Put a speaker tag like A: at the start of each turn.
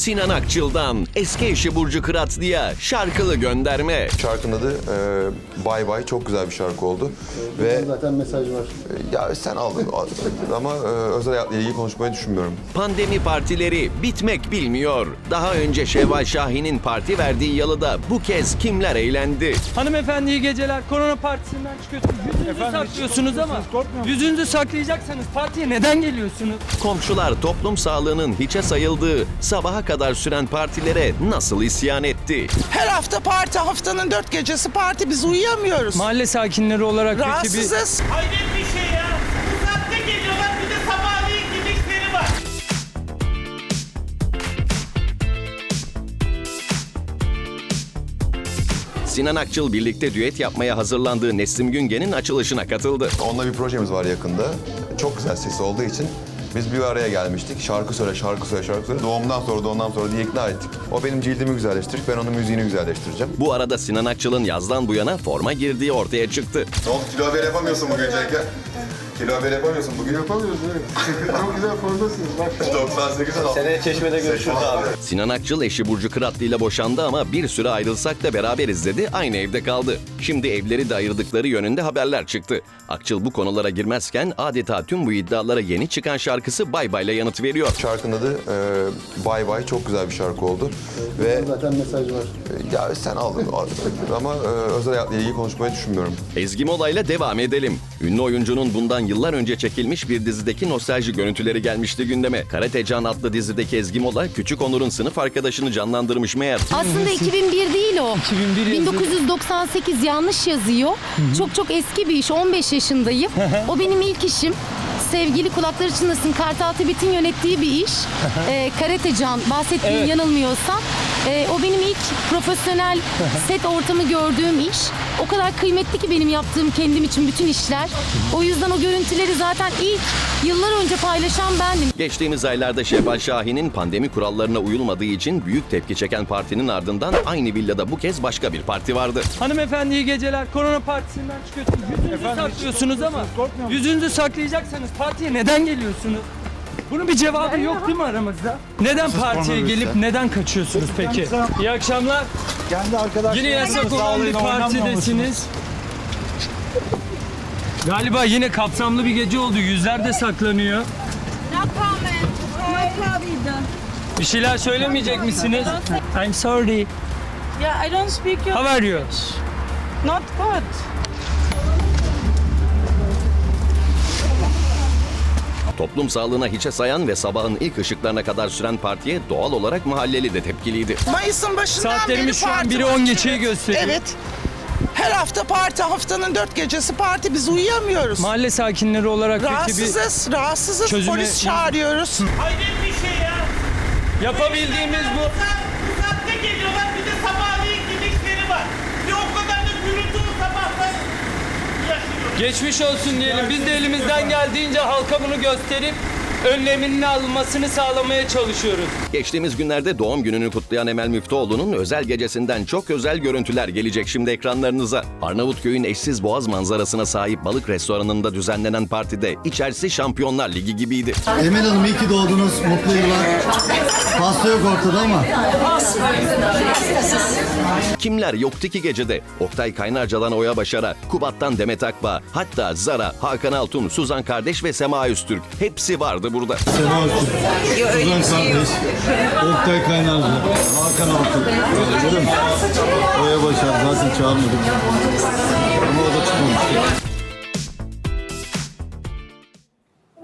A: Sinan Akçıl'dan eski eşi Burcu Kıratlı'ya şarkılı gönderme.
B: Şarkının adı e, Bye Bye çok güzel bir şarkı oldu. Ve
C: Zaten mesaj var.
B: e, ya sen aldın ama e, özel hayatla ilgili konuşmayı düşünmüyorum.
A: Pandemi partileri bitmek bilmiyor. Daha önce Şevval Şahin'in parti verdiği yalıda bu kez kimler eğlendi?
D: Hanımefendi iyi geceler. Korona partisinden çıkıyorsunuz. Yüzünüzü saklıyorsunuz ama yüzünüzü saklayacaksanız partiye neden geliyorsunuz?
A: Komşular toplum sağlığının hiçe sayıldığı sabaha kadar süren partilere nasıl isyan etti?
E: Her hafta parti, haftanın dört gecesi parti. Biz uyuyamıyoruz.
D: Mahalle sakinleri olarak peki bir...
E: Rahatsızız.
F: Hayret bir şey ya. Bu saatte geliyorlar bir de sabahleyin gidişleri var.
A: Sinan Akçıl birlikte düet yapmaya hazırlandığı Neslim Güngen'in açılışına katıldı.
B: Onunla bir projemiz var yakında. Çok güzel sesi olduğu için biz bir araya gelmiştik. Şarkı söyle, şarkı söyle, şarkı söyle. Doğumdan sonra, doğumdan sonra diye ikna ettik. O benim cildimi güzelleştirecek, ben onun müziğini güzelleştireceğim.
A: Bu arada Sinan Akçıl'ın yazdan bu yana forma girdiği ortaya çıktı.
B: Ne oldu? Kilo haber yapamıyorsun bugün Cenk Kilo haber yapamıyorsun bugün. Yapamıyoruz
C: Çok güzel formdasınız bak.
B: 98'den aldım. Seneye çeşmede görüşürüz abi.
A: Sinan Akçıl eşi Burcu Kıratlı ile boşandı ama bir süre ayrılsak da beraberiz dedi. Aynı evde kaldı. Şimdi evleri de ayırdıkları yönünde haberler çıktı. Akçıl bu konulara girmezken adeta tüm bu iddialara yeni çıkan şarkısı Bay Bay'la yanıt veriyor.
B: Şarkının adı e, Bye Bye çok güzel bir şarkı oldu. Ve
C: Zaten mesaj var.
B: e, ya sen aldın ama e, özel hayatla ilgili konuşmayı düşünmüyorum.
A: Ezgi Mola'yla devam edelim. Ünlü oyuncunun bundan yıllar önce çekilmiş bir dizideki nostalji görüntüleri gelmişti gündeme. Karate Can adlı dizideki Ezgi Mola, Küçük Onur'un sınıf arkadaşını canlandırmış meğer.
G: Aslında 2001 değil o.
D: 2001 yazıyor.
G: 1998 yanlış yazıyor. Çok çok eski bir iş. 15 yaşındayım. o benim ilk işim. Sevgili kulakları çınlasın Kartal Tibet'in yönettiği bir iş. ee, Karate Can bahsettiğim
D: Evet.
G: yanılmıyorsam. Ee, o benim ilk profesyonel set ortamı gördüğüm iş. O kadar kıymetli ki benim yaptığım kendim için bütün işler. O yüzden o görüntüleri zaten ilk yıllar önce paylaşan bendim.
A: Geçtiğimiz aylarda Şevval Şahin'in pandemi kurallarına uyulmadığı için büyük tepki çeken partinin ardından aynı villada bu kez başka bir parti vardı.
D: Hanımefendi iyi geceler. Korona partisinden çıkıyorsunuz. Yüzünüzü saklıyorsunuz ama yüzünüzü saklayacaksanız partiye neden geliyorsunuz? Bunun bir cevabı yok değil mi aramızda? Neden partiye gelip neden kaçıyorsunuz peki? İyi akşamlar.
C: Kendi arkadaşlar.
D: Yine yasak olan bir partidesiniz. Galiba yine kapsamlı bir gece oldu. Yüzler de saklanıyor.
H: No comment. No problem.
D: Bir şeyler söylemeyecek misiniz? I'm sorry.
H: Yeah, I don't speak your.
D: How are you?
H: Not good.
A: Toplum sağlığına hiçe sayan ve sabahın ilk ışıklarına kadar süren partiye doğal olarak mahalleli de tepkiliydi.
E: Mayıs'ın başından beri
D: Saatlerimiz şu an
E: parti
D: biri
E: var.
D: 10 geçeyi gösteriyor.
E: Evet. Her hafta parti, haftanın dört gecesi parti. Biz uyuyamıyoruz.
D: Mahalle sakinleri olarak peki bir
E: Rahatsızız, rahatsızız.
D: çözüme-
E: Polis çağırıyoruz.
F: Hayret bir şey ya.
D: yapabildiğimiz bu.
F: Bu saatte geliyorlar bir de sabahleyin gidişleri var. Bir o kadar da gürültü sabahlar yaşıyoruz.
D: Geçmiş olsun diyelim. Biz de elimizden geldiğince halka bunu gösterip önleminin alınmasını sağlamaya çalışıyoruz.
A: Geçtiğimiz günlerde doğum gününü kutlayan Emel Müftüoğlu'nun özel gecesinden çok özel görüntüler gelecek şimdi ekranlarınıza. Arnavutköy'ün eşsiz boğaz manzarasına sahip balık restoranında düzenlenen partide içerisi Şampiyonlar Ligi gibiydi.
C: Emel Hanım iyi ki doğdunuz. Mutlu yıllar. Hasta yok ortada ama.
A: Kimler yoktu ki gecede? Oktay Kaynarca'dan Oya Başar'a, Kubat'tan Demet Akbağ, hatta Zara, Hakan Altun, Suzan Kardeş ve Sema Öztürk. Hepsi vardı burada.
C: Sema Öztürk, Suzan kardeş, Oktay Kaynarca, Hakan Altun. Oya Başar zaten çağırmadık.